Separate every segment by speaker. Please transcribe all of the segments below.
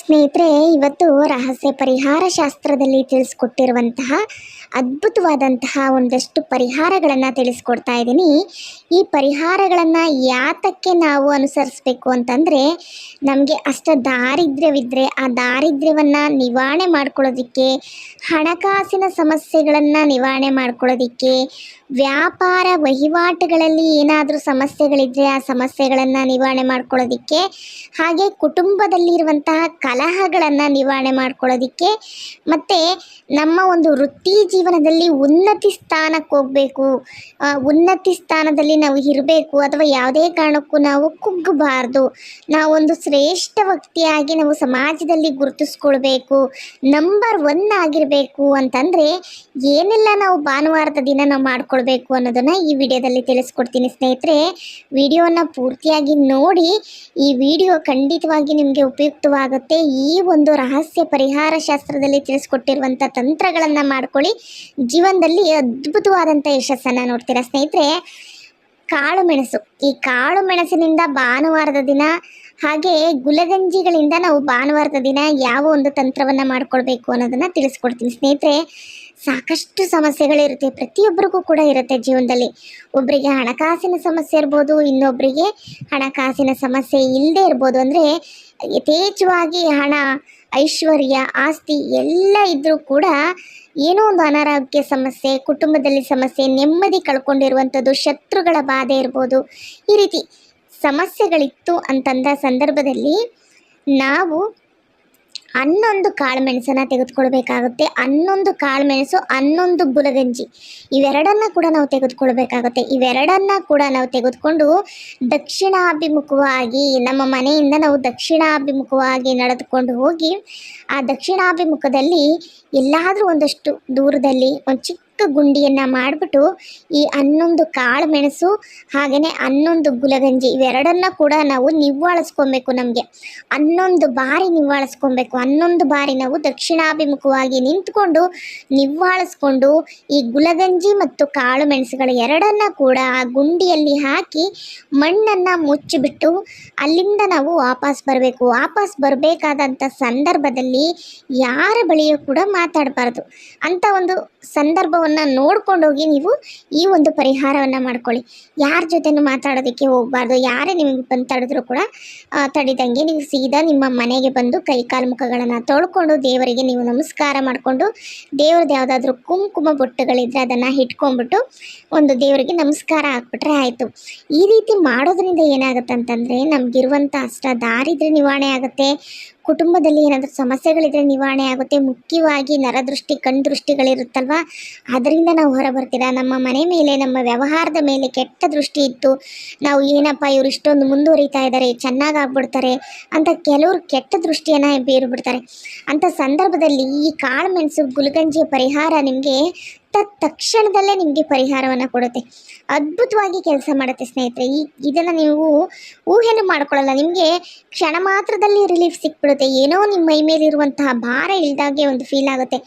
Speaker 1: ಸ್ನೇಹಿತರೆ, ಇವತ್ತು ರಹಸ್ಯ ಪರಿಹಾರ ಶಾಸ್ತ್ರದಲ್ಲಿ ತಿಳಿಸ್ಕೊಟ್ಟಿರುವಂತಹ ಅದ್ಭುತವಾದಂತಹ ಒಂದಷ್ಟು ಪರಿಹಾರಗಳನ್ನು ತಿಳಿಸ್ಕೊಡ್ತಾ ಇದ್ದೀನಿ. ಈ ಪರಿಹಾರಗಳನ್ನು ಯಾತಕ್ಕೆ ನಾವು ಅನುಸರಿಸಬೇಕು ಅಂತಂದರೆ, ನಮಗೆ ಅಷ್ಟ ದಾರಿದ್ರ್ಯವಿದ್ದರೆ ಆ ದಾರಿದ್ರ್ಯವನ್ನು ನಿವಾರಣೆ ಮಾಡ್ಕೊಳ್ಳೋದಕ್ಕೆ, ಹಣಕಾಸಿನ ಸಮಸ್ಯೆಗಳನ್ನು ನಿವಾರಣೆ ಮಾಡ್ಕೊಳ್ಳೋದಕ್ಕೆ, ವ್ಯಾಪಾರ ವಹಿವಾಟುಗಳಲ್ಲಿ ಏನಾದರೂ ಸಮಸ್ಯೆಗಳಿದ್ದರೆ ಆ ಸಮಸ್ಯೆಗಳನ್ನು ನಿವಾರಣೆ ಮಾಡ್ಕೊಳ್ಳೋದಕ್ಕೆ, ಹಾಗೆ ಕುಟುಂಬದಲ್ಲಿರುವಂತಹ ಕಲಹಗಳನ್ನು ನಿವಾರಣೆ ಮಾಡ್ಕೊಳ್ಳೋದಕ್ಕೆ ಮತ್ತು ನಮ್ಮ ಒಂದು ವೃತ್ತಿ ಜೀವನದಲ್ಲಿ ಉನ್ನತಿ ಸ್ಥಾನಕ್ಕೆ ಹೋಗಬೇಕು. ಉನ್ನತಿ ಸ್ಥಾನದಲ್ಲಿ ನಾವು ಇರಬೇಕು ಅಥವಾ ಯಾವುದೇ ಕಾರಣಕ್ಕೂ ನಾವು ಕುಗ್ಗಬಾರ್ದು. ನಾವೊಂದು ಶ್ರೇಷ್ಠ ವ್ಯಕ್ತಿಯಾಗಿ ನಾವು ಸಮಾಜದಲ್ಲಿ ಗುರುತಿಸ್ಕೊಳ್ಬೇಕು. ನಂಬರ್ ಒನ್ ಆಗಿರಬೇಕು ಅಂತಂದರೆ ಏನೆಲ್ಲ ನಾವು ಭಾನುವಾರದ ದಿನ ನಾವು ಮಾಡ್ಕೊಳ್ಬೇಕು ಅನ್ನೋದನ್ನು ಈ ವಿಡಿಯೋದಲ್ಲಿ ತಿಳಿಸ್ಕೊಡ್ತೀನಿ ಸ್ನೇಹಿತರೆ. ವಿಡಿಯೋನ ಪೂರ್ತಿಯಾಗಿ ನೋಡಿ. ಈ ವಿಡಿಯೋ ಖಂಡಿತವಾಗಿ ನಿಮಗೆ ಉಪಯುಕ್ತವಾಗುತ್ತೆ. ಈ ಒಂದು ರಹಸ್ಯ ಪರಿಹಾರ ಶಾಸ್ತ್ರದಲ್ಲಿ ತಿಳಿಸ್ಕೊಟ್ಟಿರುವಂಥ ತಂತ್ರಗಳನ್ನು ಮಾಡ್ಕೊಳ್ಳಿ. ಜೀವನದಲ್ಲಿ ಅದ್ಭುತವಾದಂಥ ಯಶಸ್ಸನ್ನ ನೋಡ್ತೀರಾ ಸ್ನೇಹಿತರೆ. ಕಾಳು ಮೆಣಸು. ಈ ಕಾಳು ಮೆಣಸಿನಿಂದ ಭಾನುವಾರದ ದಿನ ಹಾಗೆ ಗುಲಗಂಜಿಗಳಿಂದ ನಾವು ಭಾನುವಾರದ ದಿನ ಯಾವ ಒಂದು ತಂತ್ರವನ್ನು ಮಾಡಿಕೊಳ್ಬೇಕು ಅನ್ನೋದನ್ನು ತಿಳಿಸ್ಕೊಡ್ತೀನಿ. ಸ್ನೇಹಿತರೆ, ಸಾಕಷ್ಟು ಸಮಸ್ಯೆಗಳಿರುತ್ತೆ. ಪ್ರತಿಯೊಬ್ಬರಿಗೂ ಕೂಡ ಇರುತ್ತೆ ಜೀವನದಲ್ಲಿ. ಒಬ್ಬರಿಗೆ ಹಣಕಾಸಿನ ಸಮಸ್ಯೆ ಇರ್ಬೋದು ಇನ್ನೊಬ್ಬರಿಗೆ ಹಣಕಾಸಿನ ಸಮಸ್ಯೆ ಇಲ್ಲದೆ ಇರ್ಬೋದು. ಅಂದರೆ ಯಥೇಚ್ಛವಾಗಿ ಹಣ, ಐಶ್ವರ್ಯ, ಆಸ್ತಿ ಎಲ್ಲ ಇದ್ದರೂ ಕೂಡ ಏನೋ ಒಂದು ಅನಾರೋಗ್ಯ ಸಮಸ್ಯೆ, ಕುಟುಂಬದಲ್ಲಿ ಸಮಸ್ಯೆ, ನೆಮ್ಮದಿ ಕಳ್ಕೊಂಡಿರುವಂಥದ್ದು, ಶತ್ರುಗಳ ಬಾಧೆ ಇರ್ಬೋದು. ಈ ರೀತಿ ಸಮಸ್ಯೆಗಳಿತ್ತು ಅಂತಂದ ಸಂದರ್ಭದಲ್ಲಿ ನಾವು ಹನ್ನೊಂದು ಕಾಳುಮೆಣಸನ್ನು ತೆಗೆದುಕೊಳ್ಬೇಕಾಗುತ್ತೆ ಹನ್ನೊಂದು ಕಾಳುಮೆಣಸು ಹನ್ನೊಂದು ಬುಲಗಂಜಿ. ಇವೆರಡನ್ನ ಕೂಡ ನಾವು ತೆಗೆದುಕೊಳ್ಬೇಕಾಗುತ್ತೆ. ಇವೆರಡನ್ನ ಕೂಡ ನಾವು ತೆಗೆದುಕೊಂಡು ದಕ್ಷಿಣಾಭಿಮುಖವಾಗಿ ನಮ್ಮ ಮನೆಯಿಂದ ನಾವು ದಕ್ಷಿಣಾಭಿಮುಖವಾಗಿ ನಡೆದುಕೊಂಡು ಹೋಗಿ, ಆ ದಕ್ಷಿಣಾಭಿಮುಖದಲ್ಲಿ ಎಲ್ಲಾದರೂ ಒಂದಷ್ಟು ದೂರದಲ್ಲಿ, ಒಂದು ಚಿಕ್ಕ ಗುಂಡಿಯನ್ನು ಮಾಡಿಬಿಟ್ಟು ಈ ಹನ್ನೊಂದು ಕಾಳು ಮೆಣಸು ಹಾಗೆಯೇ ಹನ್ನೊಂದು ಗುಲಗಂಜಿ ಇವೆರಡನ್ನ ಕೂಡ ನಾವು ನಿವ್ವಾಳಿಸ್ಕೊಬೇಕು ನಮಗೆ. ಹನ್ನೊಂದು ಬಾರಿ ನಿವ್ವಾಳಿಸ್ಕೊಬೇಕು. ಹನ್ನೊಂದು ಬಾರಿ ನಾವು ದಕ್ಷಿಣಾಭಿಮುಖವಾಗಿ ನಿಂತ್ಕೊಂಡು ನಿವ್ವಾಳಿಸ್ಕೊಂಡು ಈ ಗುಲಗಂಜಿ ಮತ್ತು ಕಾಳು ಮೆಣಸುಗಳು ಎರಡನ್ನ ಕೂಡ ಆ ಗುಂಡಿಯಲ್ಲಿ ಹಾಕಿ ಮಣ್ಣನ್ನು ಮುಚ್ಚಿಬಿಟ್ಟು ಅಲ್ಲಿಂದ ನಾವು ವಾಪಸ್ ಬರಬೇಕು. ವಾಪಸ್ ಬರಬೇಕಾದಂಥ ಸಂದರ್ಭದಲ್ಲಿ ಯಾರ ಬಳಿಯೂ ಕೂಡ ಮಾತಾಡಬಾರ್ದು. ಅಂತ ಒಂದು ಸಂದರ್ಭವನ್ನು ನೋಡ್ಕೊಂಡೋಗಿ ನೀವು ಈ ಒಂದು ಪರಿಹಾರವನ್ನು ಮಾಡ್ಕೊಳ್ಳಿ. ಯಾರ ಜೊತೆನೂ ಮಾತಾಡೋದಕ್ಕೆ ಹೋಗಬಾರ್ದು. ಯಾರೇ ನಿಮಗೆ ಬಂದು ತಡೆದ್ರು ಕೂಡ ತಡಿದಂಗೆ ನೀವು ಸೀದಾ ನಿಮ್ಮ ಮನೆಗೆ ಬಂದು ಕೈ ಕಾಲು ಮುಖಗಳನ್ನು ತೊಳ್ಕೊಂಡು ದೇವರಿಗೆ ನೀವು ನಮಸ್ಕಾರ ಮಾಡಿಕೊಂಡು ದೇವ್ರದ್ದು ಯಾವುದಾದ್ರೂ ಕುಂಕುಮ ಬೊಟ್ಟುಗಳಿದ್ರೆ ಅದನ್ನು ಇಟ್ಕೊಂಡ್ಬಿಟ್ಟು ಒಂದು ದೇವರಿಗೆ ನಮಸ್ಕಾರ ಹಾಕ್ಬಿಟ್ರೆ ಆಯಿತು. ಈ ರೀತಿ ಮಾಡೋದ್ರಿಂದ ಏನಾಗುತ್ತೆ ಅಂತಂದರೆ ನಮಗಿರುವಂಥ ಅಷ್ಟ ದಾರಿದ್ರೆ ನಿವಾರಣೆ ಆಗುತ್ತೆ. ಕುಟುಂಬದಲ್ಲಿ ಏನಾದರೂ ಸಮಸ್ಯೆಗಳಿದ್ರೆ ನಿವಾರಣೆ ಆಗುತ್ತೆ. ಮುಖ್ಯವಾಗಿ ನರದೃಷ್ಟಿ, ಕಣ್ದೃಷ್ಟಿಗಳಿರುತ್ತಲ್ವ? ಅದರಿಂದ ನಾವು ಹೊರ ಬರ್ತೀರಾ ನಮ್ಮ ಮನೆ ಮೇಲೆ, ನಮ್ಮ ವ್ಯವಹಾರದ ಮೇಲೆ ಕೆಟ್ಟ ದೃಷ್ಟಿ ಇತ್ತು. ನಾವು ಏನಪ್ಪ ಇವ್ರು ಇಷ್ಟೊಂದು ಮುಂದುವರಿತಾ ಇದ್ದಾರೆ, ಚೆನ್ನಾಗಿ ಆಗ್ಬಿಡ್ತಾರೆ ಅಂತ ಕೆಲವರು ಕೆಟ್ಟ ದೃಷ್ಟಿಯನ್ನು ಬೇರು ಬಿಡ್ತಾರೆ ಅಂಥ ಸಂದರ್ಭದಲ್ಲಿ ಈ ಕಾಳು ಮೆಣಸು, ಗುಲ್ಗಂಜಿಯ ಪರಿಹಾರ ನಿಮಗೆ ತಕ್ಷಣದಲ್ಲೇ ನಿಮಗೆ ಪರಿಹಾರವನ್ನು ಕೊಡುತ್ತೆ. ಅದ್ಭುತವಾಗಿ ಕೆಲಸ ಮಾಡುತ್ತೆ ಸ್ನೇಹಿತರೆ. ಈ ಇದನ್ನು ನೀವು ಊಹೆನೂ ಮಾಡ್ಕೊಳ್ಳಲ್ಲ. ನಿಮಗೆ ಕ್ಷಣ ಮಾತ್ರದಲ್ಲಿ ರಿಲೀಫ್ ಸಿಕ್ಬಿಡುತ್ತೆ. ಏನೋ ನಿಮ್ಮ ಮೈ ಮೇಲಿರುವಂತಹ ಭಾರ ಇಲ್ದಾಗೆ ಒಂದು ಫೀಲ್ ಆಗುತ್ತೆ.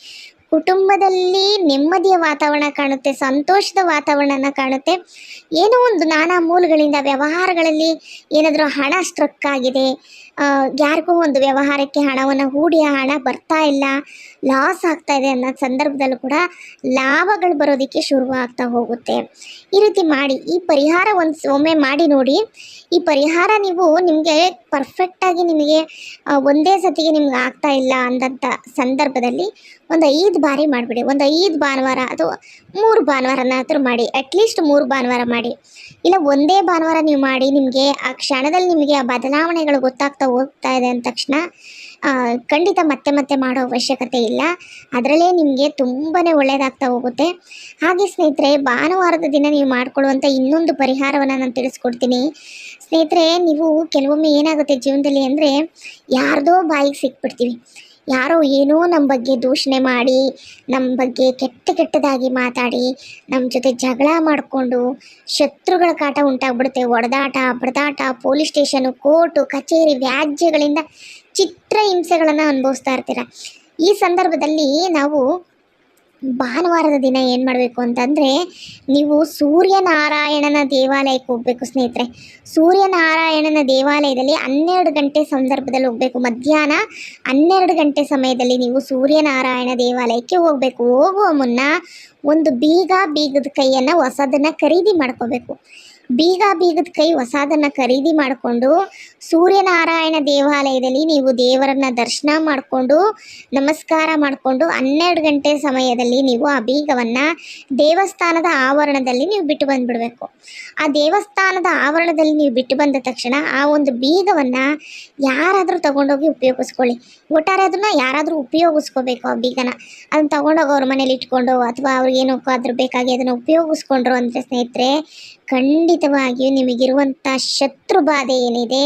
Speaker 1: ಕುಟುಂಬದಲ್ಲಿ ನೆಮ್ಮದಿಯ ವಾತಾವರಣ ಕಾಣುತ್ತೆ, ಸಂತೋಷದ ವಾತಾವರಣನ ಕಾಣುತ್ತೆ. ಏನೋ ಒಂದು ನಾನಾ ಮೂಲಗಳಿಂದ, ವ್ಯವಹಾರಗಳಲ್ಲಿ ಏನಾದರೂ ಹಣ ಸ್ಟ್ರಕ್ ಆಗಿದೆ ಯಾರಿಗೂ ಒಂದು ವ್ಯವಹಾರಕ್ಕೆ ಹಣವನ್ನು ಹೂಡಿ ಹಣ ಬರ್ತಾ ಇಲ್ಲ, ಲಾಸ್ ಆಗ್ತಾ ಇದೆ ಅನ್ನೋ ಸಂದರ್ಭದಲ್ಲೂ ಕೂಡ ಲಾಭಗಳು ಬರೋದಕ್ಕೆ ಶುರುವಾಗ್ತಾ ಹೋಗುತ್ತೆ. ಈ ರೀತಿ ಮಾಡಿ, ಈ ಪರಿಹಾರ ಒಂದು ಒಮ್ಮೆ ಮಾಡಿ ನೋಡಿ ಈ ಪರಿಹಾರ ನೀವು ನಿಮಗೆ ಪರ್ಫೆಕ್ಟಾಗಿ ನಿಮಗೆ ಒಂದೇ ಸತಿಗೆ ನಿಮ್ಗೆ ಆಗ್ತಾ ಇಲ್ಲ ಅಂದಂಥ ಸಂದರ್ಭದಲ್ಲಿ ಒಂದು ಐದು ಬಾರಿ ಮಾಡಿಬಿಡಿ. ಒಂದು ಐದು ಭಾನುವಾರ ಅಥವಾ ಮೂರು ಭಾನುವಾರನಾದರೂ ಮಾಡಿ ಅಟ್ಲೀಸ್ಟ್ ಮೂರು ಭಾನುವಾರ ಮಾಡಿ. ಇಲ್ಲ, ಒಂದೇ ಭಾನುವಾರ ನೀವು ಮಾಡಿ, ನಿಮಗೆ ಆ ಕ್ಷಣದಲ್ಲಿ ನಿಮಗೆ ಆ ಬದಲಾವಣೆಗಳು ಗೊತ್ತಾಗ್ತಾ ಹೋಗ್ತಾ ಇದೆ ಅಂದ ತಕ್ಷಣ ಖಂಡಿತ ಮತ್ತೆ ಮತ್ತೆ ಮಾಡೋ ಅವಶ್ಯಕತೆ ಇಲ್ಲ. ಅದರಲ್ಲೇ ನಿಮಗೆ ತುಂಬಾ ಒಳ್ಳೆಯದಾಗ್ತಾ ಹೋಗುತ್ತೆ. ಹಾಗೆ ಸ್ನೇಹಿತರೆ, ಭಾನುವಾರದ ದಿನ ನೀವು ಮಾಡ್ಕೊಳ್ಳುವಂಥ ಇನ್ನೊಂದು ಪರಿಹಾರವನ್ನು ನಾನು ತಿಳಿಸ್ಕೊಡ್ತೀನಿ. ಸ್ನೇಹಿತರೆ, ನೀವು ಕೆಲವೊಮ್ಮೆ ಏನಾಗುತ್ತೆ ಜೀವನದಲ್ಲಿ ಅಂದರೆ ಯಾರ್ದೋ ಬಾಯಿಗೆ ಸಿಕ್ಬಿಡ್ತೀವಿ. ಯಾರೋ ಏನೋ ನಮ್ಮ ಬಗ್ಗೆ ದೂಷಣೆ ಮಾಡಿ ನಮ್ಮ ಬಗ್ಗೆ ಕೆಟ್ಟ ಕೆಟ್ಟದಾಗಿ ಮಾತಾಡಿ ನಮ್ಮ ಜೊತೆ ಜಗಳ ಮಾಡಿಕೊಂಡು ಶತ್ರುಗಳ ಕಾಟ ಉಂಟಾಗ್ಬಿಡುತ್ತೆ. ಒಡೆದಾಟ ಬಡದಾಟ ಪೊಲೀಸ್ ಸ್ಟೇಷನು, ಕೋರ್ಟು, ಕಚೇರಿ, ವ್ಯಾಜ್ಯಗಳಿಂದ ಚಿತ್ರ ಹಿಂಸೆಗಳನ್ನು ಅನುಭವಿಸ್ತಾ ಇರ್ತೀರ. ಈ ಸಂದರ್ಭದಲ್ಲಿ ನಾವು ಭಾನುವಾರದ ದಿನ ಏನು ಮಾಡಬೇಕು ಅಂತಂದರೆ ನೀವು ಸೂರ್ಯನಾರಾಯಣನ ದೇವಾಲಯಕ್ಕೆ ಹೋಗಬೇಕು ಸ್ನೇಹಿತರೆ. ಸೂರ್ಯನಾರಾಯಣನ ದೇವಾಲಯದಲ್ಲಿ ಹನ್ನೆರಡು ಗಂಟೆ ಸಂದರ್ಭದಲ್ಲಿ ಹೋಗಬೇಕು. ಮಧ್ಯಾಹ್ನ ಹನ್ನೆರಡು ಗಂಟೆ ಸಮಯದಲ್ಲಿ ನೀವು ಸೂರ್ಯನಾರಾಯಣ ದೇವಾಲಯಕ್ಕೆ ಹೋಗಬೇಕು. ಹೋಗುವ ಮುನ್ನ ಒಂದು ಬೀಗ ಬೀಗದ ಕೈಯನ್ನು ಹೊಸದನ್ನು ಖರೀದಿ ಮಾಡ್ಕೋಬೇಕು. ಬೀಗ ಬೀಗದ ಕೈ ಹೊಸದನ್ನು ಖರೀದಿ ಮಾಡಿಕೊಂಡು ಸೂರ್ಯನಾರಾಯಣ ದೇವಾಲಯದಲ್ಲಿ ನೀವು ದೇವರನ್ನ ದರ್ಶನ ಮಾಡಿಕೊಂಡು, ನಮಸ್ಕಾರ ಮಾಡಿಕೊಂಡು, ಹನ್ನೆರಡು ಗಂಟೆ ಸಮಯದಲ್ಲಿ ನೀವು ಆ ಬೀಗವನ್ನು ದೇವಸ್ಥಾನದ ಆವರಣದಲ್ಲಿ ನೀವು ಬಿಟ್ಟು ಬಂದುಬಿಡಬೇಕು. ಆ ದೇವಸ್ಥಾನದ ಆವರಣದಲ್ಲಿ ನೀವು ಬಿಟ್ಟು ಬಂದ ತಕ್ಷಣ ಆ ಒಂದು ಬೀಗವನ್ನು ಯಾರಾದರೂ ತಗೊಂಡೋಗಿ ಉಪಯೋಗಿಸ್ಕೊಳ್ಳಿ. ಒಟ್ಟಾರೆ ಅದನ್ನು ಯಾರಾದರೂ ಉಪಯೋಗಿಸ್ಕೋಬೇಕು ಆ ಬೀಗನ. ಅದನ್ನು ತಗೊಂಡೋಗಿ ಅವ್ರ ಮನೇಲಿ ಇಟ್ಕೊಂಡು ಅಥವಾ ಅವ್ರಿಗೇನು ಅದ್ರ ಬೇಕಾಗಿ ಅದನ್ನು ಉಪಯೋಗಿಸ್ಕೊಂಡ್ರು ಅಂದರೆ ಸ್ನೇಹಿತರೆ, ಖಂಡಿತವಾಗಿಯೂ ನಿಮಗಿರುವಂಥ ಶತ್ರು ಬಾಧೆ ಏನಿದೆ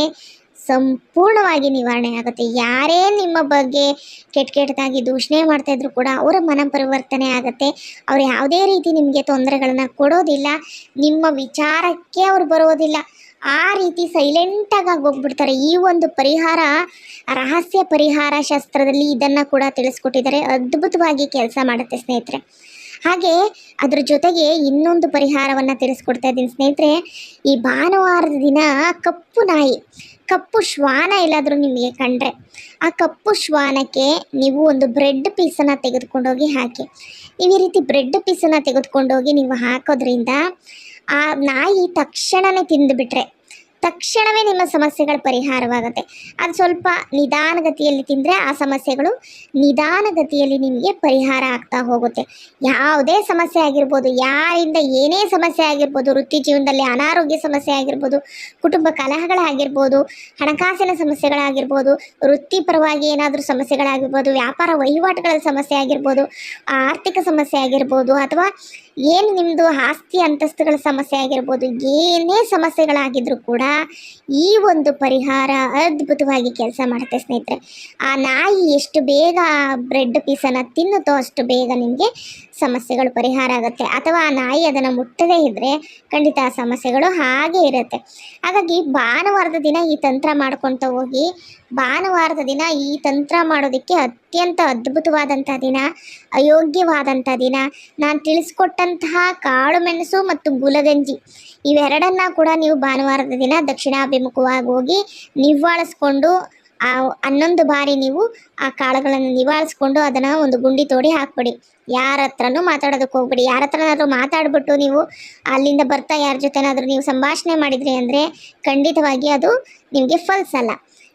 Speaker 1: ಸಂಪೂರ್ಣವಾಗಿ ನಿವಾರಣೆ ಆಗುತ್ತೆ. ಯಾರೇ ನಿಮ್ಮ ಬಗ್ಗೆ ಕೆಟ್ಟ ಕೆಟ್ಟದಾಗಿ ದೂಷಣೆ ಮಾಡ್ತಾ ಇದ್ರು ಕೂಡ ಅವರ ಮನ ಪರಿವರ್ತನೆ ಆಗುತ್ತೆ. ಅವ್ರು ಯಾವುದೇ ರೀತಿ ನಿಮಗೆ ತೊಂದರೆಗಳನ್ನ ಕೊಡೋದಿಲ್ಲ, ನಿಮ್ಮ ವಿಚಾರಕ್ಕೆ ಅವ್ರು ಬರೋದಿಲ್ಲ. ಆ ರೀತಿ ಸೈಲೆಂಟಾಗಿ ಹೋಗ್ಬಿಡ್ತಾರೆ ಈ ಒಂದು ಪರಿಹಾರ, ರಹಸ್ಯ ಪರಿಹಾರ ಶಾಸ್ತ್ರದಲ್ಲಿ ಇದನ್ನು ಕೂಡ ತಿಳಿಸ್ಕೊಟ್ಟಿದ್ದಾರೆ. ಅದ್ಭುತವಾಗಿ ಕೆಲಸ ಮಾಡುತ್ತೆ ಸ್ನೇಹಿತರೆ. ಹಾಗೆ ಅದ್ರ ಜೊತೆಗೆ ಇನ್ನೊಂದು ಪರಿಹಾರವನ್ನು ತಿಳಿಸ್ಕೊಡ್ತಾ ಇದ್ದೀನಿ ಸ್ನೇಹಿತರೆ. ಈ ಭಾನುವಾರದ ದಿನ ಕಪ್ಪು ನಾಯಿ. ಕಪ್ಪು ಶ್ವಾನ ಎಲ್ಲಾದರೂ ನಿಮಗೆ ಕಂಡ್ರೆ, ಆ ಕಪ್ಪು ಶ್ವಾನಕ್ಕೆ ನೀವು ಒಂದು ಬ್ರೆಡ್ ಪೀಸನ್ನು ತೆಗೆದುಕೊಂಡೋಗಿ ಹಾಕಿ. ನೀವು ಈ ರೀತಿ ಬ್ರೆಡ್ ಪೀಸನ್ನು ತೆಗೆದುಕೊಂಡೋಗಿ ನೀವು ಹಾಕೋದ್ರಿಂದ, ಆ ನಾಯಿ ತಕ್ಷಣವೇ ತಿಂದುಬಿಟ್ರೆ ತಕ್ಷಣವೇ ನಿಮ್ಮ ಸಮಸ್ಯೆಗಳು ಪರಿಹಾರವಾಗುತ್ತೆ. ಅದು ಸ್ವಲ್ಪ ನಿಧಾನಗತಿಯಲ್ಲಿ ತಿಂದರೆ ಆ ಸಮಸ್ಯೆಗಳು ನಿಧಾನಗತಿಯಲ್ಲಿ ನಿಮಗೆ ಪರಿಹಾರ ಆಗ್ತಾ ಹೋಗುತ್ತೆ. ಯಾವುದೇ ಸಮಸ್ಯೆ ಆಗಿರ್ಬೋದು, ಯಾರಿಂದ ಏನೇ ಸಮಸ್ಯೆ ಆಗಿರ್ಬೋದು, ವೃತ್ತಿ ಜೀವನದಲ್ಲಿ ಅನಾರೋಗ್ಯ ಸಮಸ್ಯೆ ಆಗಿರ್ಬೋದು, ಕುಟುಂಬ ಕಲಹಗಳಾಗಿರ್ಬೋದು, ಹಣಕಾಸಿನ ಸಮಸ್ಯೆಗಳಾಗಿರ್ಬೋದು ವೃತ್ತಿಪರವಾಗಿ ಏನಾದರೂ ಸಮಸ್ಯೆಗಳಾಗಿರ್ಬೋದು, ವ್ಯಾಪಾರ ವಹಿವಾಟುಗಳ ಸಮಸ್ಯೆ ಆಗಿರ್ಬೋದು, ಆರ್ಥಿಕ ಸಮಸ್ಯೆ ಆಗಿರ್ಬೋದು, ಅಥವಾ ಏನು ನಿಮ್ಮದು ಆಸ್ತಿ ಅಂತಸ್ತುಗಳ ಸಮಸ್ಯೆ ಆಗಿರ್ಬೋದು, ಏನೇ ಸಮಸ್ಯೆಗಳಾಗಿದ್ರೂ ಕೂಡ ಈ ಒಂದು ಪರಿಹಾರ ಅದ್ಭುತವಾಗಿ ಕೆಲಸ ಮಾಡುತ್ತೆ ಸ್ನೇಹಿತರೆ. ಆ ನಾಯಿ ಎಷ್ಟು ಬೇಗ ಬ್ರೆಡ್ ಪೀಸನ್ನು ತಿನ್ನುತ್ತೋ ಅಷ್ಟು ಬೇಗ ನಿಮಗೆ ಸಮಸ್ಯೆಗಳು ಪರಿಹಾರ ಆಗುತ್ತೆ. ಅಥವಾ ಆ ನಾಯಿ ಅದನ್ನು ಮುಟ್ಟದೇ ಇದ್ದರೆ ಖಂಡಿತ ಆ ಸಮಸ್ಯೆಗಳು ಹಾಗೆ ಇರುತ್ತೆ. ಹಾಗಾಗಿ ಭಾನುವಾರದ ದಿನ ಈ ತಂತ್ರ ಮಾಡ್ಕೊತ ಹೋಗಿ ಭಾನುವಾರದ ದಿನ ಈ ತಂತ್ರ ಮಾಡೋದಕ್ಕೆ ಅತ್ಯಂತ ಅದ್ಭುತವಾದಂಥ ದಿನ, ಅಯೋಗ್ಯವಾದಂಥ ದಿನ. ನಾನು ತಿಳಿಸ್ಕೊಟ್ಟಂತಹ ಕಾಳು ಮೆಣಸು ಮತ್ತು ಗುಲಗಂಜಿ ಇವೆರಡನ್ನ ಕೂಡ ನೀವು ಭಾನುವಾರದ ದಿನ ದಕ್ಷಿಣಾಭಿಮುಖವಾಗಿ ಹೋಗಿ ನಿವ್ವಾಳಿಸ್ಕೊಂಡು, ಆ ಹನ್ನೊಂದು ಬಾರಿ ನೀವು ಆ ಕಾಳುಗಳನ್ನು ನಿವಾರಿಸ್ಕೊಂಡು ಅದನ್ನು ಒಂದು ಗುಂಡಿ ತೋಡಿ ಹಾಕ್ಬಿಡಿ. ಯಾರ ಹತ್ರನೂ ಮಾತಾಡೋದಕ್ಕೆ ಹೋಗ್ಬಿಡಿ. ಯಾರ ಹತ್ರನಾದರೂ ಮಾತಾಡ್ಬಿಟ್ಟು ನೀವು ಅಲ್ಲಿಂದ ಬರ್ತಾ ಯಾರ ಜೊತೆನಾದರೂ ನೀವು ಸಂಭಾಷಣೆ ಮಾಡಿದ್ರಿ ಅಂದರೆ ಖಂಡಿತವಾಗಿ ಅದು ನಿಮಗೆ ಫಲ್ಸ್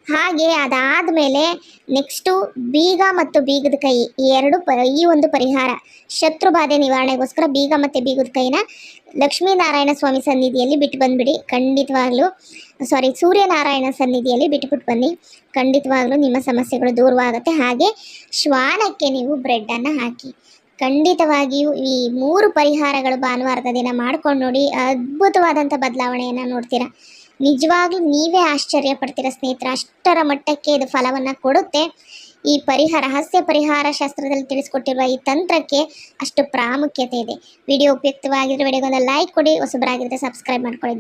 Speaker 1: ಅಲ್ಲ ಅದಾದ ಮೇಲೆ ನೆಕ್ಸ್ಟು ಬೀಗ ಮತ್ತು ಬೀಗದ ಕೈ ಈ ಎರಡು ಪ ಈ ಒಂದು ಪರಿಹಾರ. ಶತ್ರು ಬಾಧೆ ನಿವಾರಣೆಗೋಸ್ಕರ ಬೀಗ ಮತ್ತು ಬೀಗದ ಕೈನ ಲಕ್ಷ್ಮೀನಾರಾಯಣ ಸ್ವಾಮಿ ಸನ್ನಿಧಿಯಲ್ಲಿ ಬಿಟ್ಟು ಬಂದುಬಿಡಿ. ಖಂಡಿತವಾಗ್ಲೂ ಸಾರಿ ಸೂರ್ಯನಾರಾಯಣ ಸನ್ನಿಧಿಯಲ್ಲಿ ಬಿಟ್ಬಿಟ್ಟು ಬನ್ನಿ. ಖಂಡಿತವಾಗ್ಲೂ ನಿಮ್ಮ ಸಮಸ್ಯೆಗಳು ದೂರವಾಗುತ್ತೆ. ಹಾಗೆ ಶ್ವಾನಕ್ಕೆ ನೀವು ಬ್ರೆಡ್ಡನ್ನು ಹಾಕಿ. ಖಂಡಿತವಾಗಿಯೂ ಈ ಮೂರು ಪರಿಹಾರಗಳು ಭಾನುವಾರದ ದಿನ ಮಾಡ್ಕೊಂಡು ನೋಡಿ. ಅದ್ಭುತವಾದಂಥ ಬದಲಾವಣೆಯನ್ನು ನೋಡ್ತೀರಾ. ನಿಜವಾಗ್ಲೂ ನೀವೇ ಆಶ್ಚರ್ಯ ಪಡ್ತೀರ ಸ್ನೇಹಿತರೆ? ಅಷ್ಟರ ಮಟ್ಟಕ್ಕೆ ಇದು ಫಲವನ್ನು ಕೊಡುತ್ತೆ. ಈ ಪರಿಹಾರ, ರಹಸ್ಯ ಪರಿಹಾರ ಶಾಸ್ತ್ರದಲ್ಲಿ ತಿಳಿಸ್ಕೊಟ್ಟಿರುವ ಈ ತಂತ್ರಕ್ಕೆ ಅಷ್ಟು ಪ್ರಾಮುಖ್ಯತೆ ಇದೆ. ವಿಡಿಯೋ ಉಪಯುಕ್ತವಾಗಿದ್ರೆ ವಿಡಿಯೋಗೊಂದು ಲೈಕ್ ಕೊಡಿ, ಹೊಸಬರಾಗಿದ್ದರೆ ಸಬ್ಸ್ಕ್ರೈಬ್ ಮಾಡ್ಕೊಳ್ಳಿ.